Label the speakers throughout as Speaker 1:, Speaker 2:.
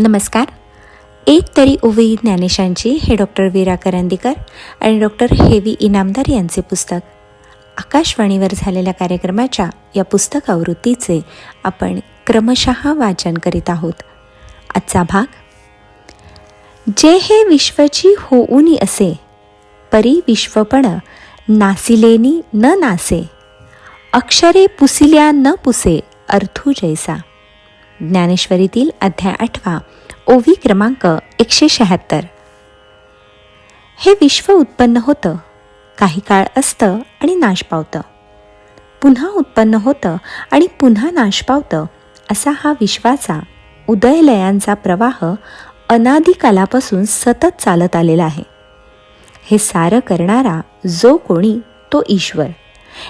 Speaker 1: नमस्कार. एक तरी ओवी ज्ञानेशांची हे डॉक्टर वीरा करंदीकर आणि डॉक्टर हेवी इनामदार यांचे पुस्तक. आकाशवाणीवर झालेल्या कार्यक्रमाच्या या पुस्तक आवृत्तीचे आपण क्रमशः वाचन करीत आहोत. आजचा भाग जे हे विश्वची होऊनी असे परी विश्वपण नासिलेनी न नासे अक्षरे पुसिल्या न पुसे अर्थू जैसा. ज्ञानेश्वरीतील अध्याय आठवा ओवी क्रमांक एकशे शहात्तर. हे विश्व उत्पन्न होतं काही काळ असतं आणि नाश पावतं. पुन्हा उत्पन्न होतं आणि पुन्हा नाश पावतं असा हा विश्वाचा उदयलयांचा प्रवाह अनादिकालापासून सतत चालत आलेला आहे. हे सारं करणारा जो कोणी तो ईश्वर.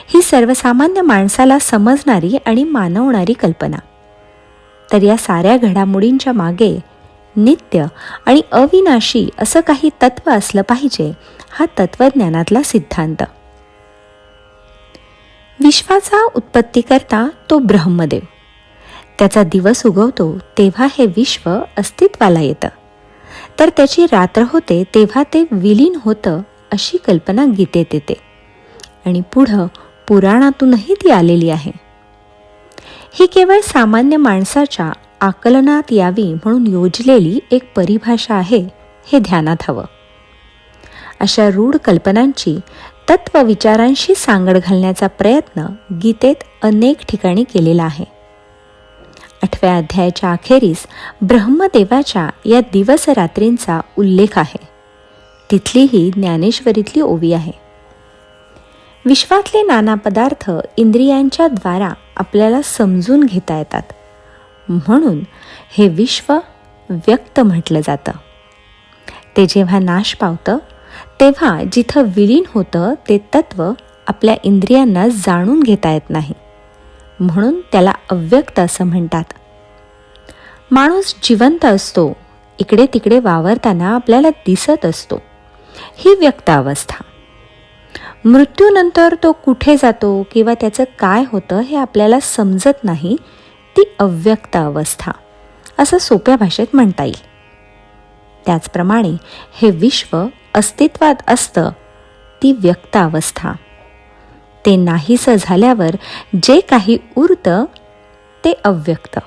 Speaker 1: ही सर्वसामान्य माणसाला समजणारी आणि मानवणारी कल्पना. तर या साऱ्या घडामोडींच्या मागे नित्य आणि अविनाशी असं काही तत्व असलं पाहिजे हा तत्वज्ञानातला सिद्धांत. विश्वाचा उत्पत्ती करता तो ब्रह्मदेव. त्याचा दिवस उगवतो तेव्हा हे विश्व अस्तित्वाला येतं. तर त्याची रात्र होते तेव्हा ते विलीन होतं अशी कल्पना गीतेत येते. आणि पुढं पुराणातूनही ती आलेली आहे. ही केवळ सामान्य माणसाच्या आकलनात यावी म्हणून योजलेली एक परिभाषा आहे हे ध्यानात हवं. अशा रूढ कल्पनांची तत्वविचारांशी सांगड घालण्याचा प्रयत्न गीतेत अनेक ठिकाणी केलेला आहे. आठव्या अध्यायाच्या अखेरीस ब्रह्मदेवाच्या या दिवसरात्रींचा उल्लेख आहे. तिथलीही ज्ञानेश्वरीतली ओवी आहे. विश्वातले नाना पदार्थ इंद्रियांच्या द्वारा आपल्याला समजून घेता येतात. म्हणून हे विश्व व्यक्त म्हटलं जातं. ते जेव्हा नाश पावतं तेव्हा जिथं विलीन होतं ते तत्व आपल्या इंद्रियांना जाणून घेता येत नाही. म्हणून त्याला अव्यक्त असं म्हणतात. माणूस जिवंत असतो इकडे तिकडे वावरताना आपल्याला दिसत असतो. ही व्यक्त अवस्था. मृत्यूनंतर तो कुठे जातो किंवा त्याचं काय होतं हे आपल्याला समजत नाही ती अव्यक्त अवस्था. असं सोप्या भाषेत म्हणता येईल. त्याचप्रमाणे हे विश्व अस्तित्वात असतं ती व्यक्त अवस्था. ते नाहीसं झाल्यावर जे काही उरतं ते अव्यक्त.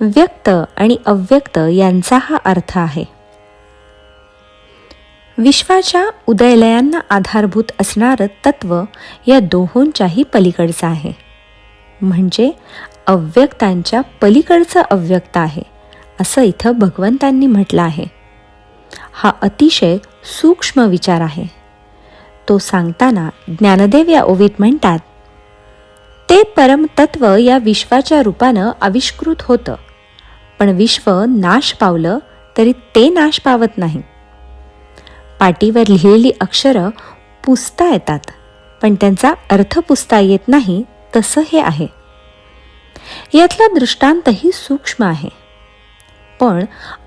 Speaker 1: व्यक्त आणि अव्यक्त यांचा हा अर्थ आहे. विश्वाच्या उदयलयांना आधारभूत असणारं तत्व या दोहोंच्याही पलीकडचं आहे. म्हणजे अव्यक्तांच्या पलीकडचं अव्यक्त आहे असं इथं भगवंतांनी म्हटलं आहे. हा अतिशय सूक्ष्म विचार आहे. तो सांगताना ज्ञानदेव या ओवीत म्हणतात ते परमतत्व या विश्वाच्या रूपानं आविष्कृत होतं पण विश्व नाश पावलं तरी ते नाश पावत नाही. पाटीवर लिहिलेली अक्षरं पुसता येतात पण त्यांचा अर्थ पुसता येत नाही तसं हे आहे. यातला दृष्टांतही सूक्ष्म आहे. पण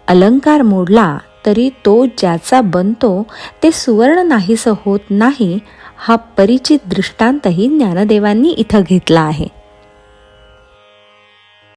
Speaker 1: अलंकार मोडला तरी तो ज्याचा बनतो ते सुवर्ण नाहीसं होत नाही हा परिचित दृष्टांतही ज्ञानदेवांनी इथं घेतला आहे.